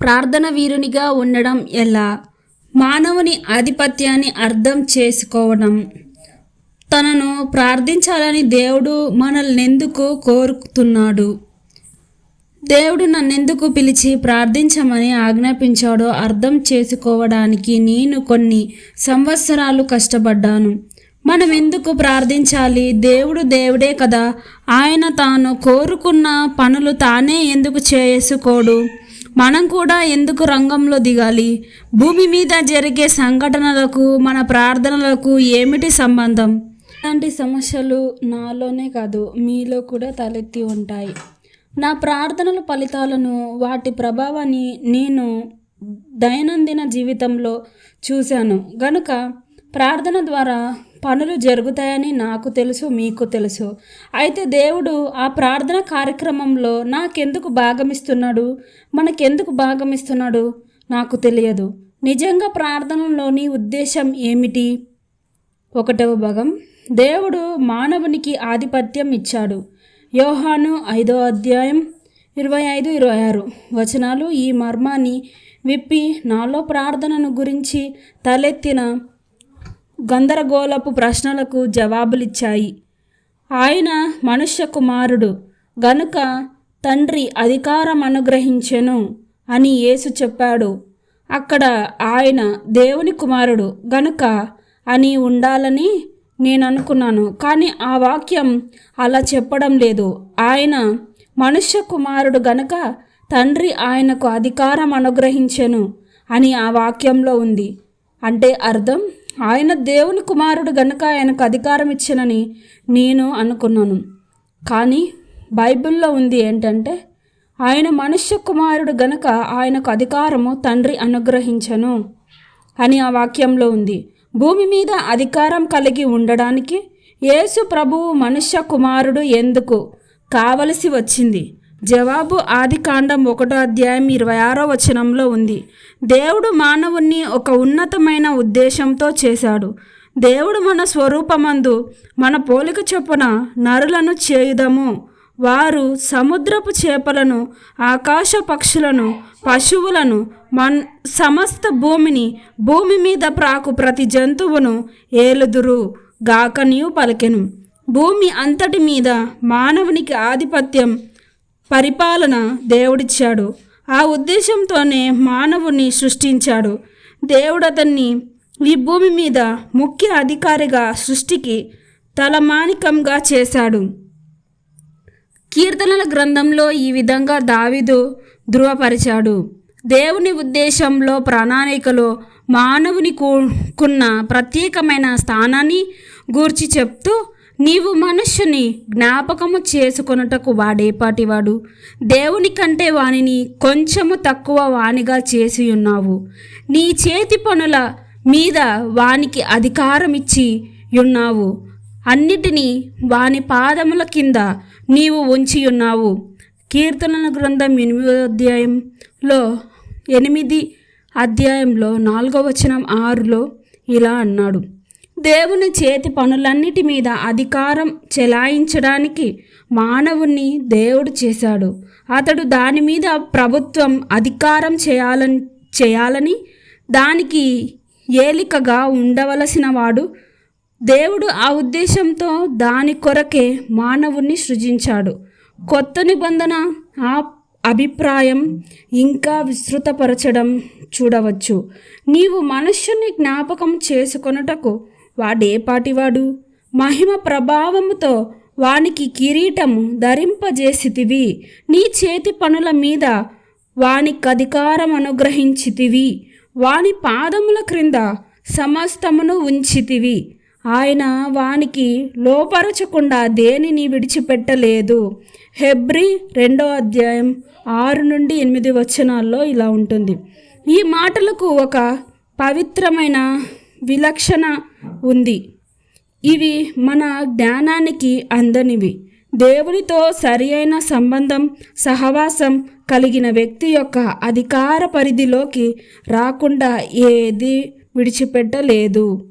ప్రార్థన వీరునిగా ఉండడం ఎలా? మానవుని ఆధిపత్యాన్ని అర్థం చేసుకోవడం. తనను ప్రార్థించాలని దేవుడు మనల్ని ఎందుకు కోరుతున్నాడు? దేవుడు నన్నెందుకు పిలిచి ప్రార్థించమని ఆజ్ఞాపించాడో అర్థం చేసుకోవడానికి నేను కొన్ని సంవత్సరాలు కష్టపడ్డాను. మనం ఎందుకు ప్రార్థించాలి? దేవుడు దేవుడే కదా. ఆయన తాను కోరుకున్న పనులు తానే ఎందుకు చేసుకోడు? మనం కూడా ఎందుకు రంగంలో దిగాలి? భూమి మీద జరిగే సంఘటనలకు మన ప్రార్థనలకు ఏమిటి సంబంధం? ఇలాంటి సమస్యలు నాలోనే కాదు మీలో కూడా తలెత్తి ఉంటాయి. నా ప్రార్థనల ఫలితాలను వాటి ప్రభావాన్ని నేను దైనందిన జీవితంలో చూశాను. గనుక ప్రార్థన ద్వారా పనులు జరుగుతాయని నాకు తెలుసు మీకు తెలుసు. అయితే దేవుడు ఆ ప్రార్థన కార్యక్రమంలో నాకెందుకు భాగమిస్తున్నాడు? మనకెందుకు భాగమిస్తున్నాడు? నాకు తెలియదు. నిజంగా ప్రార్థనలోని ఉద్దేశం ఏమిటి? ఒకటవ భాగం. దేవుడు మానవునికి ఆధిపత్యం ఇచ్చాడు. యోహాను ఐదో అధ్యాయం ఇరవై ఐదు ఇరవై ఆరు వచనాలు ఈ మర్మాన్ని విప్పి నాలో ప్రార్థనను గురించి తలెత్తిన గందరగోళపు ప్రశ్నలకు జవాబులిచ్చాయి. ఆయన మనుష్య కుమారుడు గనుక తండ్రి అధికారం అనుగ్రహించెను అని యేసు చెప్పాడు. అక్కడ ఆయన దేవుని కుమారుడు గనుక అని ఉండాలని నేను అనుకున్నాను కానీ ఆ వాక్యం అలా చెప్పడం లేదు. ఆయన మనుష్య కుమారుడు గనుక తండ్రి ఆయనకు అధికారం అనుగ్రహించెను అని ఆ వాక్యంలో ఉంది. అంటే అర్థం? ఆయన దేవుని కుమారుడు గనుక ఆయనకు అధికారం ఇచ్చినని నేను అనుకున్నాను. కానీ బైబిల్లో ఉంది ఏంటంటే ఆయన మనుష్య కుమారుడు గనుక ఆయనకు అధికారము తండ్రి అనుగ్రహించను అని ఆ వాక్యంలో ఉంది. భూమి మీద అధికారం కలిగి ఉండడానికి యేసు ప్రభువు మనుష్య కుమారుడు ఎందుకు కావలసి వచ్చింది? జవాబు ఆది కాండం ఒకటో అధ్యాయం ఇరవై ఆరో వచనంలో ఉంది. దేవుడు మానవుణ్ణి ఒక ఉన్నతమైన ఉద్దేశంతో చేశాడు. దేవుడు మన స్వరూపమందు మన పోలిక చొప్పున నరులను చేయుదము. వారు సముద్రపు చేపలను ఆకాశ పక్షులను పశువులను మన్ సమస్త భూమిని భూమి మీద ప్రాకు ప్రతి జంతువును ఏలుదురు గాకనియు పలికెను. భూమి అంతటి మీద మానవునికి ఆధిపత్యం పరిపాలన దేవుడిచ్చాడు. ఆ ఉద్దేశంతోనే మానవుని సృష్టించాడు. దేవుడు అతన్ని ఈ భూమి మీద ముఖ్య అధికారిగా సృష్టికి తలమానికంగా చేశాడు. కీర్తనల గ్రంథంలో ఈ విధంగా దావిదు ధృవపరిచాడు. దేవుని ఉద్దేశంలో ప్రణాళికలో మానవుని కున్న ప్రత్యేకమైన స్థానాన్ని గూర్చి చెప్తూ నీవు మనుష్యుని జ్ఞాపకము చేసుకొనుటకు వాడేపాటివాడు. దేవుని కంటే వానిని కొంచెము తక్కువ వానిగా చేసి ఉన్నావు నీ చేతి పనుల మీద వానికి అధికారం ఇచ్చి ఉన్నావు అన్నిటినీ వాని పాదముల కింద నీవు ఉంచి ఉన్నావు కీర్తనల గ్రంథం ఎనిమిదో అధ్యాయంలో ఎనిమిది అధ్యాయంలో నాలుగో వచనం ఆరులో ఇలా అన్నాడు. దేవుని చేతి పనులన్నిటి మీద అధికారం చెలాయించడానికి మానవుణ్ణి దేవుడు చేశాడు. అతడు దాని మీద ప్రభుత్వం అధికారం చేయాలని చేయాలని దానికి ఏలికగా ఉండవలసిన వాడు దేవుడు ఆ ఉద్దేశంతో దాని కొరకే మానవుణ్ణి సృజించాడు. కొత్త నిబంధన ఆ అభిప్రాయం ఇంకా విస్తృతపరచడం చూడవచ్చు. నీవు మనుష్యుని జ్ఞాపకం చేసుకొనుటకు వాడేపాటివాడు మహిమ ప్రభావముతో వానికి కిరీటము ధరింపజేసితివి. నీ చేతి పనుల మీద వానికి అధికారం అనుగ్రహించితివి. వాని పాదముల క్రింద సమస్తమును ఉంచితివి. ఆయన వానికి లోపరచకుండా దేనిని విడిచిపెట్టలేదు. హెబ్రి రెండో అధ్యాయం ఆరు నుండి ఎనిమిది వచనాల్లో ఇలా ఉంటుంది. ఈ మాటలకు ఒక పవిత్రమైన విలక్షణ ఉంది. ఇవి మన జ్ఞానానికి అందనివి దేవునితో సరి అయిన సంబంధం సహవాసం కలిగిన వ్యక్తి యొక్క అధికార పరిధిలోకి రాకుండా ఏది విడిచిపెట్టలేదు.